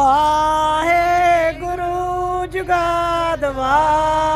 ਵਾਹਿਗੁਰੂ ਜੁਗਾਦਵਾ।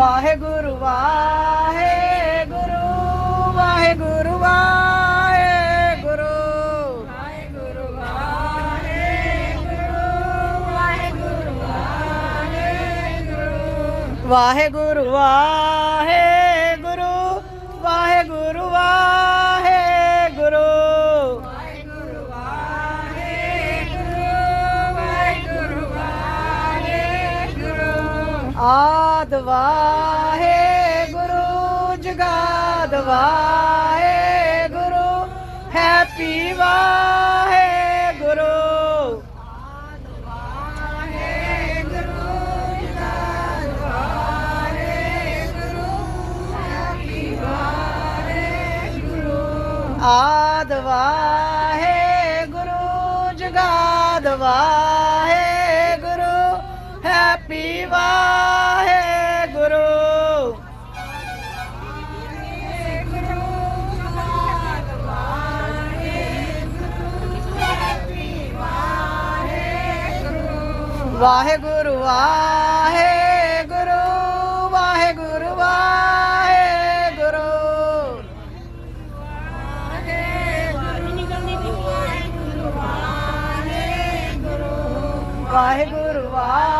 ਵਾਹਿਗੁਰੂ ਵਾਹਿਗੁਰੂ ਵਾਹਿਗੁਰੂ ਵਾਹਿਗੁਰੂ। ਵਾਹਿਗੁਰੂ ਵਾਹਿਗੁਰੂ ਵਾਹਿਗੁਰੂ। ਵਾਹਿਗੁਰੂ ਵਾਹਿਗੁਰੂ ਆਦ ਵਾਹਿਗੁਰੂ। ਜਗਾਦ ਵਾਹਿਗੁਰੂ ਜਗਾਦਵਾ ਹੈ ਗੁਰੂ ਜਗਾਦਵਾ ਹੈ ਗੁਰੂ ਹੈਪੀ ਵਾਹੇ ਗੁਰੂ ਆਦਵਾਹੇ ਗੁਰੂ ਜਗਾਦਵਾਹੇ ਗੁਰੂ ਹੈਪੀ ਵਾ ਵਾਹਿਗੁਰੂ ਵਾਹਿਗੁਰੂ ਵਾਹਿਗੁਰੂ ਵਾਹਿਗੁਰੂ ਵਾਹਿਗੁਰੂ। ਵਾਹਿਗੁਰੂ ਵਾਹਿਗੁਰੂ